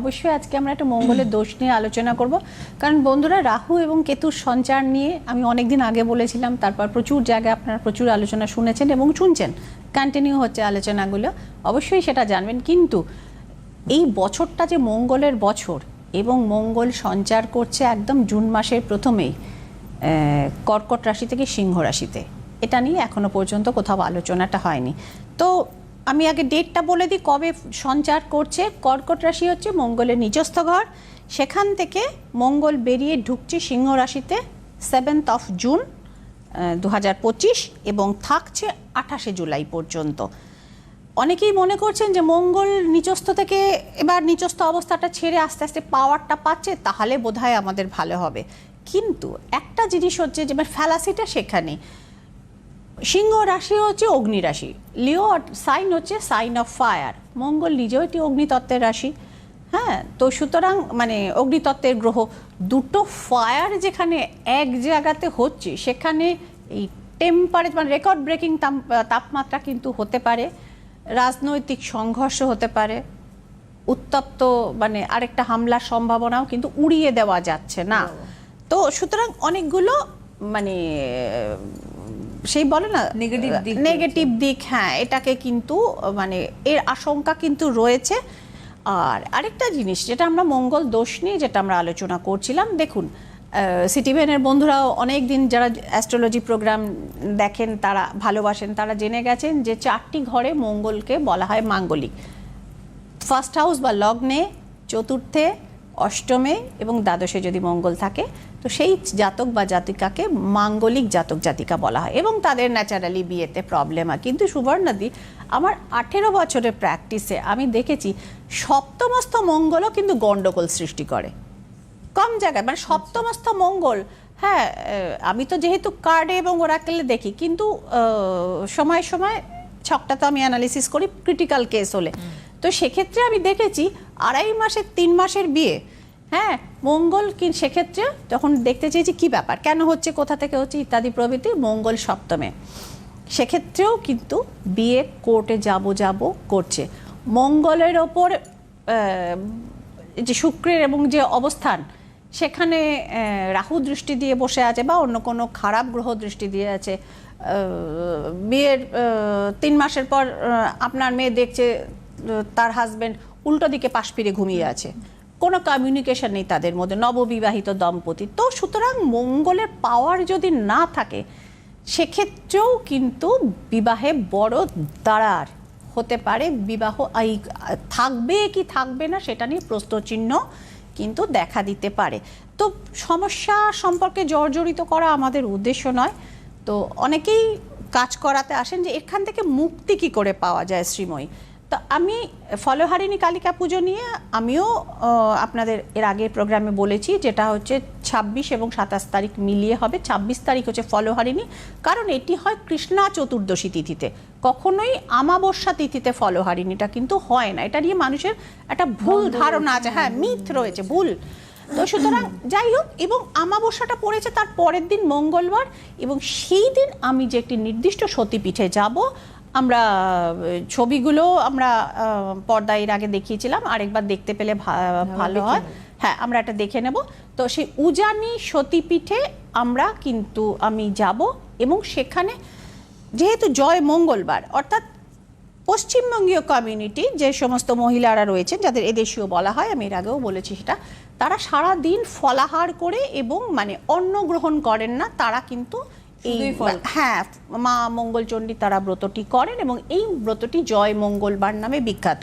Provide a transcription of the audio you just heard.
অবশ্যই আজকে আমরা একটা মঙ্গলের দোষ নিয়ে আলোচনা করব। কারণ বন্ধুরা, রাহু এবং কেতুর সঞ্চার নিয়ে আমি অনেকদিন আগে বলেছিলাম, তারপর প্রচুর জায়গায় আপনারা প্রচুর আলোচনা শুনেছেন এবং শুনছেন। কন্টিনিউ হচ্ছে আলোচনাগুলো, অবশ্যই সেটা জানবেন। কিন্তু এই বছরটা যে মঙ্গলের বছর এবং মঙ্গল সঞ্চার করছে একদম জুন মাসের প্রথমেই কর্কট রাশি থেকে সিংহ রাশিতে, এটা নিয়ে এখনও পর্যন্ত কোথাও আলোচনাটা হয়নি। তো আমি আগে ডেটটা বলে দিই, কবে সঞ্চার করছে। কর্কট রাশি হচ্ছে মঙ্গলের নিজস্থ ঘর। সেখান থেকে মঙ্গল বেরিয়ে ঢুকছে সিংহ রাশিতে সেভেন্থ অফ জুন দু হাজার পঁচিশ এবং থাকছে আঠাশে জুলাই পর্যন্ত। অনেকেই মনে করছেন যে মঙ্গল নিচস্থ থেকে এবার নিচস্থ অবস্থাটা ছেড়ে আস্তে আস্তে পাওয়ারটা পাচ্ছে, তাহলে বোধহয় আমাদের ভালো হবে। কিন্তু একটা জিনিস হচ্ছে যে ফ্যালাসিটা সেখানে। সিংহ রাশি হচ্ছে অগ্নি রাশি। লিও সাইন হচ্ছে সাইন অফ ফায়ার। মঙ্গল নিজেও একটি অগ্নিতত্ত্বের রাশি। হ্যাঁ তো সুতরাং মানে অগ্নিতত্ত্বের গ্রহ দুটো ফায়ার যেখানে এক জায়গাতে হচ্ছে সেখানে এই টেম্পারেচার মানে রেকর্ড ব্রেকিং তাপমাত্রা কিন্তু হতে পারে রাজনৈতিক সংঘর্ষ হতে পারে উত্তপ্ত মানে আরেকটা হামলার সম্ভাবনাও কিন্তু উড়িয়ে দেওয়া যাচ্ছে না। তো সুতরাং অনেকগুলো মানে সেই বলে না Negative দিক নেগেটিভ দিক হ্যাঁ এটাকে কিন্তু মানে এর আশঙ্কা কিন্তু রয়েছে। আর আরেকটা জিনিস যেটা আমরা মঙ্গল দোষ নিয়ে যেটা আমরা আলোচনা করছিলাম দেখুন সিটিভেনের বন্ধুরাও অনেক দিন যারা অ্যাস্ট্রোলজি প্রোগ্রাম দেখেন তারা ভালোবাসেন তারা জেনে গেছেন যে চারটি ঘরে মঙ্গলকে বলা হয় মাঙ্গলিক। ফার্স্ট হাউস বা লগ্নে চতুর্থে অষ্টমে এবং দ্বাদশে যদি মঙ্গল থাকে তো সেই জাতক বা জাতিকাকে মাঙ্গলিক জাতক জাতিকা বলা হয় এবং তাদের ন্যাচারালি বিয়েতে প্রবলেম হয়। কিন্তু সুবর্ণাদি, আমার আঠেরো বছরের প্র্যাকটিসে আমি দেখেছি সপ্তমস্ত মঙ্গলও কিন্তু গণ্ডগোল সৃষ্টি করে। কম জায়গায় মানে সপ্তমস্ত মঙ্গল হ্যাঁ আমি তো যেহেতু কার্ডে এবং ওরাকেলে দেখি, কিন্তু সময় সময় ছকটা তো আমি অ্যানালিসিস করি ক্রিটিক্যাল কেস হলে। তো সেক্ষেত্রে আমি দেখেছি আড়াই মাসের, তিন মাসের বিয়ে হ্যাঁ মঙ্গল কি সেক্ষেত্রে তখন দেখতে চেয়েছি কি ব্যাপার, কেন হচ্ছে, কোথা থেকে হচ্ছে ইত্যাদি প্রভৃতি মঙ্গল সপ্তমে। সেক্ষেত্রেও কিন্তু বিয়ে কোর্টে যাব যাব করছে। মঙ্গলের ওপর যে শুক্রের এবং যে অবস্থান, সেখানে রাহু দৃষ্টি দিয়ে বসে আছে বা অন্য কোনো খারাপ গ্রহ দৃষ্টি দিয়ে আছে। বিয়ের তিন মাসের পর আপনার মেয়ে দেখছে তার হাজবেন্ড উল্টো দিকে পাশ ফিরে ঘুমিয়ে আছে। কোনো কমিউনিকেশন নেই তাদের মধ্যে, নববিবাহিত দম্পতি। তো সুতরাং মঙ্গলের পাওয়ার যদি না থাকে, সেক্ষেত্রেও কিন্তু বিবাহে বড় দাঁড়ার হতে পারে। বিবাহ এই থাকবে কি থাকবে না সেটা নিয়ে প্রশ্নচিহ্ন কিন্তু দেখা দিতে পারে। তো সমস্যা সম্পর্কে জর্জরিত করা আমাদের উদ্দেশ্য নয়। তো অনেকেই কাজ করাতে আসেন যে এখান থেকে মুক্তি কি করে পাওয়া যায় শ্রীময়ী? তো আমি ফলহারিণী কালিকা পুজো নিয়ে আমিও আপনাদের এর আগের প্রোগ্রামে বলেছি যেটা হচ্ছে ছাব্বিশ এবং সাতাশ তারিখ মিলিয়ে হবে। ছাব্বিশ তারিখ হচ্ছে ফলহারিণী কারণ এটি হয় কৃষ্ণা চতুর্দশী তিথিতে। কখনোই আমাবস্যা তিথিতে ফলহারিণীটা কিন্তু হয় না। এটা নিয়ে মানুষের একটা ভুল ধারণা আছে। হ্যাঁ মিথ রয়েছে ভুল। তো সুতরাং যাই হোক এবং আমাবস্যাটা পড়েছে তার পরের দিন মঙ্গলবার এবং সেই দিন আমি যে একটি নির্দিষ্ট সতীপীঠে যাব আমরা ছবিগুলো আমরা আহ, পর্দায় এর আগে দেখিয়েছিলাম আরেকবার দেখতে পেলে ভা- ভালো হয়। হ্যাঁ আমরা এটা দেখে নেব। তো সেই উজানি সতীপীঠে আমরা কিন্তু আমি যাব এবং সেখানে যেহেতু জয় মঙ্গলবার অর্থাৎ পশ্চিমবঙ্গীয় কমিউনিটি যে সমস্ত মহিলারা রয়েছেন যাদের এদেশীয় বলা হয় আমি এর আগেও বলেছি সেটা তারা সারা দিন ফলাহার করে এবং মানে অন্ন গ্রহণ করেন না তারা কিন্তু এই হ্যাঁ মা মঙ্গলচণ্ডী তারা ব্রতটি করেন এবং এই ব্রতটি জয় মঙ্গলবার নামে বিখ্যাত।